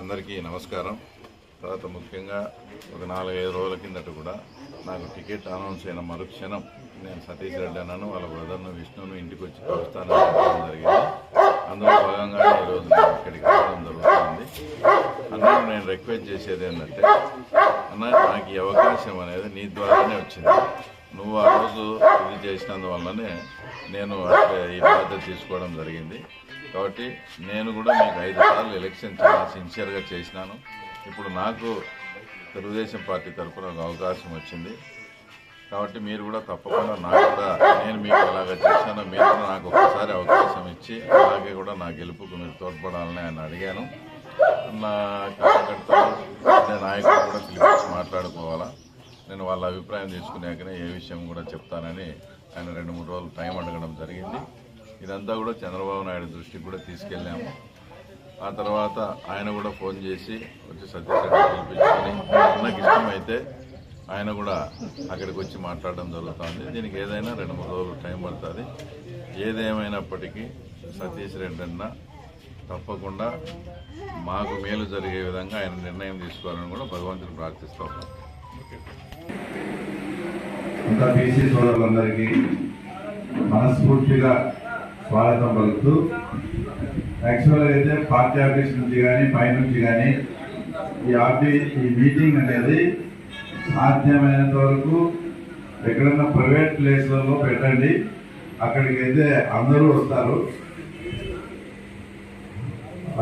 అందరికీ నమస్కారం. తర్వాత ముఖ్యంగా ఒక నాలుగైదు రోజుల కిందట కూడా నాకు టికెట్ అనౌన్స్ అయిన మరుక్షణం నేను సతీష్ రెడ్డి అన్నాను వాళ్ళ బ్రదర్ను విష్ణును ఇంటికి వచ్చి కలుస్తాను జరిగింది. అందులో భాగంగానే ఈరోజు నేను ఇక్కడికి రావడం జరుగుతుంది. అందులో నేను రిక్వెస్ట్ చేసేది ఏంటంటే అన్న నాకు ఈ అవకాశం అనేది నీ ద్వారానే వచ్చింది. నువ్వు ఆ రోజు ఇది చేసినందువల్లనే నేను ఈ బాధ్యత తీసుకోవడం జరిగింది. కాబట్టి నేను కూడా మీకు ఐదు సార్లు ఎలక్షన్ చాలా సిన్సియర్గా చేసినాను. ఇప్పుడు నాకు తెలుగుదేశం పార్టీ తరఫున ఒక అవకాశం వచ్చింది. కాబట్టి మీరు కూడా తప్పకుండా నాకు కూడా నేను మీకు అలాగా చేశాను. మీరు కూడా నాకు ఒకసారి అవకాశం ఇచ్చి అలాగే కూడా నా గెలుపుకు మీరు తోడ్పడాలని ఆయన అడిగాను. నా కార్యకర్తలు నాయకులు కూడా పిలిపించి మాట్లాడుకోవాలా. నేను వాళ్ళ అభిప్రాయం తీసుకునేకనే ఏ విషయం కూడా చెప్తానని ఆయన రెండు మూడు రోజులు టైం అడగడం జరిగింది. ఇదంతా కూడా చంద్రబాబు నాయుడు దృష్టికి కూడా తీసుకెళ్ళాము. ఆ తర్వాత ఆయన కూడా ఫోన్ చేసి వచ్చి సతీష్ పిలిపించుకొని నాకు ఇష్టమైతే ఆయన కూడా అక్కడికి వచ్చి మాట్లాడడం జరుగుతుంది. దీనికి ఏదైనా రెండు మూడు రోజులు టైం పడుతుంది. ఏదేమైనప్పటికీ సతీష్ రెడ్డి అన్న తప్పకుండా మాకు మేలు జరిగే విధంగా ఆయన నిర్ణయం తీసుకోవాలని కూడా భగవంతుని ప్రార్థిస్తూ ఉన్నాం ఇంకా బీసీ సోదరులందరికీ మనస్ఫూర్తిగా స్వాగతం పలుకుతూ యాక్చువల్గా అయితే పార్టీ ఆఫీస్ నుంచి కానీ పై నుంచి కానీ ఈ ఆఫీస్ ఈ మీటింగ్ అనేది సాధ్యమైనంత వరకు ఎక్కడన్నా ప్రైవేట్ ప్లేస్లలో పెట్టండి. అక్కడికి అయితే అందరూ వస్తారు.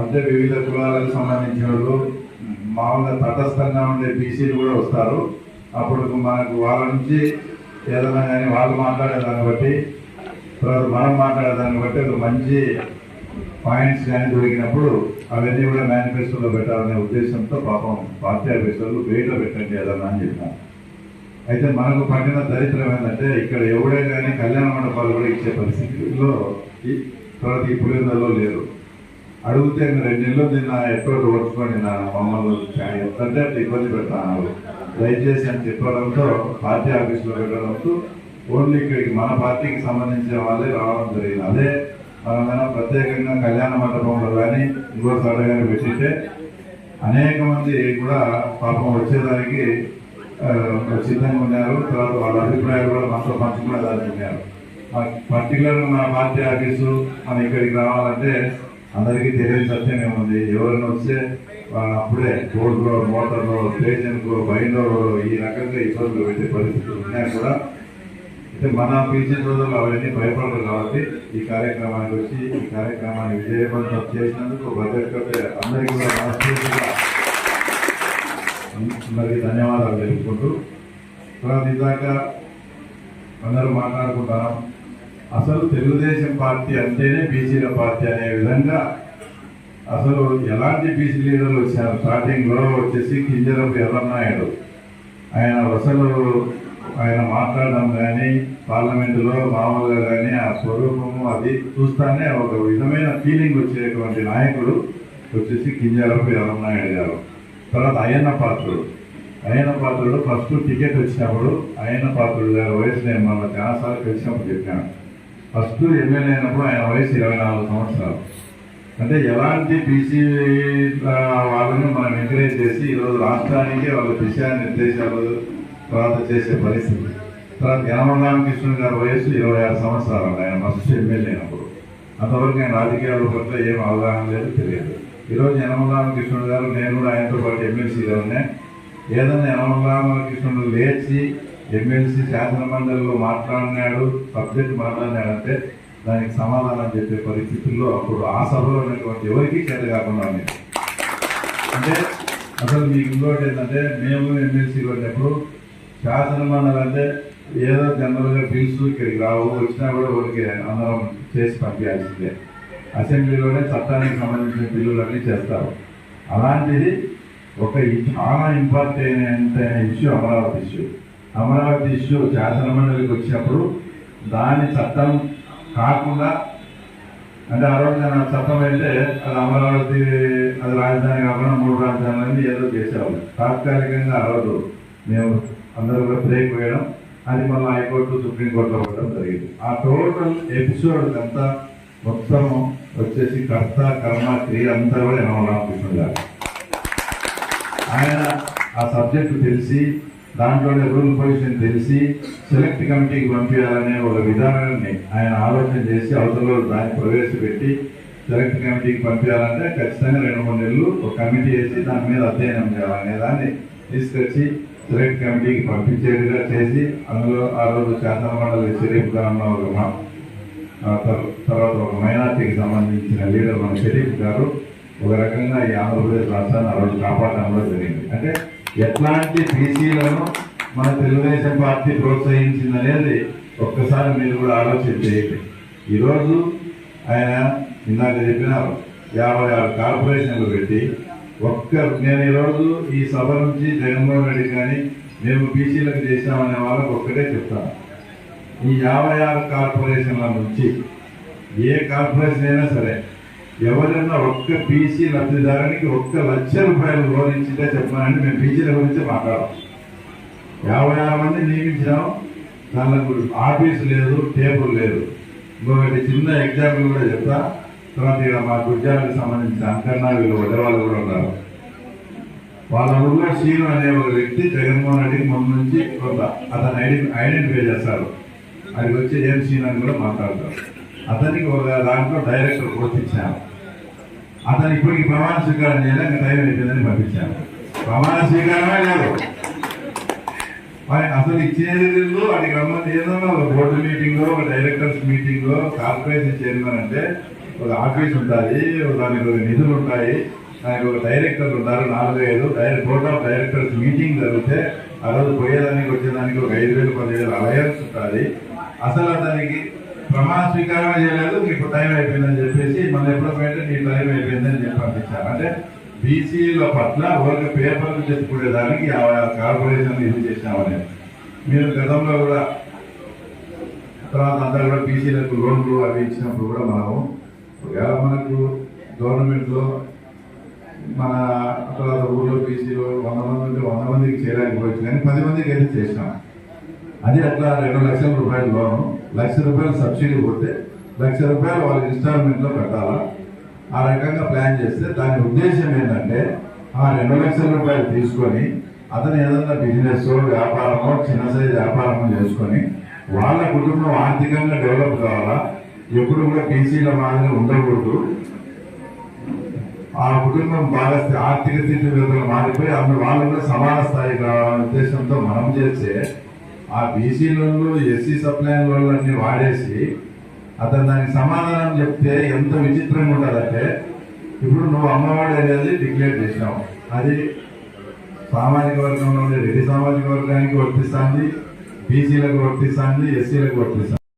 అంటే వివిధ కులాలకు సంబంధించిన వాళ్ళు మామూలుగా తటస్థంగా ఉండే బీసీలు కూడా వస్తారు. అప్పుడు మనకు వాళ్ళ నుంచి ఏదైనా కానీ వాళ్ళు మాట్లాడేదాన్ని బట్టి తర్వాత మనం మాట్లాడేదాన్ని బట్టి ఒక మంచి పాయింట్స్ కానీ దొరికినప్పుడు అవన్నీ కూడా మేనిఫెస్టోలో పెట్టాలనే ఉద్దేశంతో పాపం పార్టీ ఆఫీసర్లు బయట పెట్టండి ఏదన్నా అని చెప్పాను. అయితే మనకు పట్టిన దరిద్రం ఏంటంటే ఇక్కడ ఎవడే కానీ కళ్యాణ మండపాలు కూడా ఇచ్చే పరిస్థితిలో ఈ- తర్వాత ఈ పులిందల్లో లేరు. అడిగితే రెండు నెలలు నిన్న ఎక్కడ ఓడ్చుకొని నా మమ్మల్ని ఎంతంటే అట్లా ఇబ్బంది పెడతాను. దయచేసి అని చెప్పడంతో పార్టీ ఆఫీసులో పెట్టడంతో ఓన్లీ ఇక్కడికి మన పార్టీకి సంబంధించిన వాళ్ళే రావడం జరిగింది. అదే మనమైనా ప్రత్యేకంగా కళ్యాణ మండపంలో కానీ ఇంకో చోట కానీ పెట్టింటే అనేక మంది కూడా పాపం వచ్చేదానికి సిద్ధంగా ఉన్నారు. తర్వాత వాళ్ళ అభిప్రాయాలు కూడా మనతో పంచుకునేదానికి ఉన్నారు. పర్టికులర్గా మన పార్టీ ఆఫీసు మన ఇక్కడికి రావాలంటే అందరికీ తెలియని సత్యం ఏముంది? ఎవరైనా వస్తే వాళ్ళు అప్పుడే రోడ్లో మోటార్లో స్టేషన్లో బయటలో ఈ రకంగా ఇబ్బందులు పెట్టే పరిస్థితులు ఉన్నాయి కూడా అయితే మన పీజీ రోజుల్లో అవన్నీ భయపడరు కాబట్టి ఈ కార్యక్రమానికి వచ్చి ఈ కార్యక్రమాన్ని విజయవంతం చేసినందుకు ప్రతి ఒక్కరి అందరికీ కూడా మనస్ఫూర్తిగా అందరికీ ధన్యవాదాలు తెలుపుకుంటూ. తర్వాత ఇందాక అందరూ మాట్లాడుకుంటాం అసలు తెలుగుదేశం పార్టీ అంటేనే బీసీల పార్టీ అనే విధంగా అసలు ఎలాంటి బీసీ లీడర్లు వచ్చారు? స్టార్టింగ్లో వచ్చేసి కింజరపు ఎర్రన్నాయుడు ఆయన అసలు ఆయన మాట్లాడడం కానీ పార్లమెంటులో మామూలుగా కానీ ఆ స్వరూపము అది చూస్తానే ఒక విధమైన ఫీలింగ్ వచ్చేటువంటి నాయకుడు వచ్చేసి కింజరపు ఎర్రన్నాయుడు గారు. తర్వాత అయ్యన్న పాత్రుడు. అయ్యన్న పాత్రుడు ఫస్ట్ టికెట్ వచ్చినప్పుడు అయ్యన్న పాత్రుడు గారు వయసు నేను మన చాలాసార్లు కలిసినప్పుడు చెప్పాను. ఫస్ట్ ఎమ్మెల్యే అయినప్పుడు ఆయన వయసు ఇరవై నాలుగు సంవత్సరాలు. అంటే ఎలాంటి బీసీ వాళ్ళని మనం ఎంకరేజ్ చేసి ఈరోజు రాష్ట్రానికి వాళ్ళ దిశా నిర్దేశాలు తర్వాత చేసే పరిస్థితి. తర్వాత యనమల కృష్ణుడు గారి వయసు ఇరవై ఆరు సంవత్సరాలు ఆయన ఫస్ట్ ఎమ్మెల్యే అయినప్పుడు. అంతవరకు ఆయన రాజకీయాల పట్ల ఏం అవగాహన లేదు తెలియదు. ఈరోజు యనమల కృష్ణుడు గారు నేను కూడా ఆయనతో పాటు ఎమ్మెల్సీగా ఉన్నాయి ఏదైనా యనమల లేచి ఎమ్మెల్సీ శాసన మండలిలో మాట్లాడినాడు సబ్జెక్ట్ మాట్లాడినాడంటే దానికి సమాధానం చెప్పే పరిస్థితుల్లో అప్పుడు ఆ సభలో ఉన్నటువంటి ఎవరికీ చేత కాకుండా అంటే అసలు మీకు ఇంకోటి ఏంటంటే మేము ఎమ్మెల్సీలో ఉన్నప్పుడు శాసనమండలి అంటే ఏదో జనరల్గా బిల్స్ ఇక్కడికి రావు వచ్చినా కూడా ఊరికి అందరం చేసి పంపించాల్సిందే. అసెంబ్లీలోనే చట్టానికి సంబంధించిన బిల్లులన్నీ చేస్తారు. అలాంటిది ఒక చాలా ఇంపార్టెంట్ అయిన issue Amaravati issue Amaravati issue శాసనమండలికి వచ్చినప్పుడు దాని చట్టం కాకుండా అంటే ఆ రోజు నేను చట్టం అయితే అది అమరావతి అది రాజధాని కాకుండా మూడు రాజధానులని ఏదో చేసేవాళ్ళు. తాత్కాలికంగా ఆ రోజు మేము అందరూ కూడా బ్రేక్ వేయడం అది మళ్ళీ హైకోర్టు సుప్రీంకోర్టులో పడడం జరిగింది. ఆ టోటల్ ఎపిసోడ్ అంతా మొత్తం వచ్చేసి కర్త కర్మ క్రియ అంతా కూడా రామకృష్ణ గారు. ఆయన ఆ సబ్జెక్టు తెలిసి దాంట్లోనే రూల్ పొజిషన్ తెలిసి సెలెక్ట్ కమిటీకి పంపించాలనే ఒక విధానాన్ని ఆయన ఆలోచన చేసి అవతల దాన్ని ప్రవేశపెట్టి సెలెక్ట్ కమిటీకి పంపించాలంటే ఖచ్చితంగా రెండు మూడు నెలలు ఒక కమిటీ వేసి దాని మీద అధ్యయనం చేయాలనే దాన్ని తీసుకొచ్చి సెలెక్ట్ కమిటీకి పంపించేదిగా చేసి అందులో ఆ రోజు శాసనమండలి మండలి ఉన్న ఒక ఆ తర్వాత ఒక మైనార్టీకి సంబంధించిన లీడర్ మన షరీఫ్ గారు ఒక రకంగా ఈ ఆంధ్రప్రదేశ్ రాష్ట్రాన్ని ఆ రోజు కాపాడడంలో జరిగింది. అంటే ఎట్లాంటి బీసీలను మన తెలుగుదేశం పార్టీ ప్రోత్సహించింది అనేది ఒక్కసారి మీరు కూడా ఆలోచన చేయండి. ఈరోజు ఆయన ఇందాక చెప్పినారు యాభై ఆరు కార్పొరేషన్లు పెట్టి ఒక్క నేను ఈరోజు ఈ సభ నుంచి జగన్మోహన్ రెడ్డి కానీ మేము బీసీలకు చేశామనే వాళ్ళకి ఒక్కటే చెప్తాను ఈ యాభై ఆరు కార్పొరేషన్ల నుంచి ఏ కార్పొరేషన్ అయినా సరే ఎవరైనా ఒక్క పీసీ లబ్ధిదారునికి ఒక్క లక్ష రూపాయలు లోన్ ఇచ్చిందే చెప్పానండి మేము బీసీల గురించి మాట్లాడాం యాభై ఆరు మంది నియమించినాం. దానికి ఆఫీస్ లేదు టేబుల్ లేదు. ఇంకొకటి చిన్న ఎగ్జాంపుల్ కూడా చెప్తా. తర్వాత ఇక్కడ మా గుజ్జాలకు సంబంధించిన అంకన్నా వీళ్ళు వడ్డవాళ్ళు కూడా ఉన్నారు. వాళ్ళ ఊళ్ళో శ్రీను అనే ఒక వ్యక్తి జగన్మోహన్ రెడ్డికి ముందు నుంచి కొంత అతను ఐడెంటి ఐడెంటిఫై చేస్తారు. అది వచ్చి ఏం శ్రీను అని కూడా మాట్లాడతారు. అతనికి ఒక దాంట్లో డైరెక్టర్ పోస్ట్ అతను ఇప్పటికి ప్రమాణ స్వీకారం చేయడానికి ఇంకా టైం అయిపోయిందని పంపించాను ప్రమాణ స్వీకారమే లేదు. మరి అసలు ఇచ్చేది లేదు వాటికి రమ్మని ఏదన్నా ఒక బోర్డు మీటింగ్ ఒక డైరెక్టర్స్ మీటింగ్ కార్పొరేషన్ చైర్మన్ అంటే ఒక ఆఫీస్ ఉంటుంది దానికి ఒక నిధులు ఉంటాయి దానికి ఒక డైరెక్టర్ ఉంటారు నాలుగు ఐదు direct board of directors meeting జరిగితే ఆ రోజు పోయేదానికి వచ్చేదానికి ఒక ఐదు వేలు పదివేలు అలయన్స్ ఉంటుంది అసలు అతనికి ప్రమాణ స్వీకారం చేయలేదు మీకు టైం అయిపోయిందని చెప్పేసి మన ఎప్పుడో పోయింటే నీ టైం అయిపోయిందని చెప్పి పంపించారు. అంటే బీసీల పట్ల ఒక పేపర్లు చెప్పుకునేదానికి కార్పొరేషన్ ఆరు ఇది చేసినామని. మీరు గతంలో కూడా తర్వాత అంతా కూడా బీసీలకు లోన్లు అవి ఇచ్చినప్పుడు కూడా మనము ఒకవేళ మనకు గవర్నమెంట్లో మన తర్వాత ఊళ్ళో బీసీలో వంద మంది ఉంటే వంద మందికి చేయలేకపోవచ్చు కానీ పది మందికి అయితే చేసినాం. అది అట్లా రెండు లక్షల రూపాయలు లోను లక్ష రూపాయలు సబ్సిడీ పోతే లక్ష రూపాయలు వాళ్ళ ఇన్స్టాల్మెంట్లో పెట్టాలా ఆ రకంగా ప్లాన్ చేస్తే దాని ఉద్దేశం ఏంటంటే ఆ రెండు లక్షల రూపాయలు తీసుకొని అతను ఏదైనా బిజినెస్ వ్యాపారమో చిన్న సైజ్ వ్యాపారమో చేసుకొని వాళ్ళ కుటుంబం ఆర్థికంగా డెవలప్ కావాలా? ఎప్పుడు కూడా పీసీల మాదిరి ఉండకూడదు. ఆ కుటుంబం బాగా ఆర్థిక స్థితిగతులు మారిపోయి అందులో వాళ్ళు కూడా సమాన స్థాయి కావాలనే ఉద్దేశంతో మనం చేస్తే ఆ బీసీలలో ఎస్సీ సప్లై అన్ని వాడేసి అతను దానికి సమాధానం చెప్తే ఎంత విచిత్రంగా ఉంటుందంటే ఇప్పుడు నువ్వు అమ్మవాడు అనేది డిక్లేర్ చేసినావు. అది సామాజిక వర్గంలో ఉండే రెడ్డి సామాజిక వర్గానికి వర్తిస్తుంది బీసీలకు వర్తిస్తుంది ఎస్సీలకు వర్తిస్తుంది.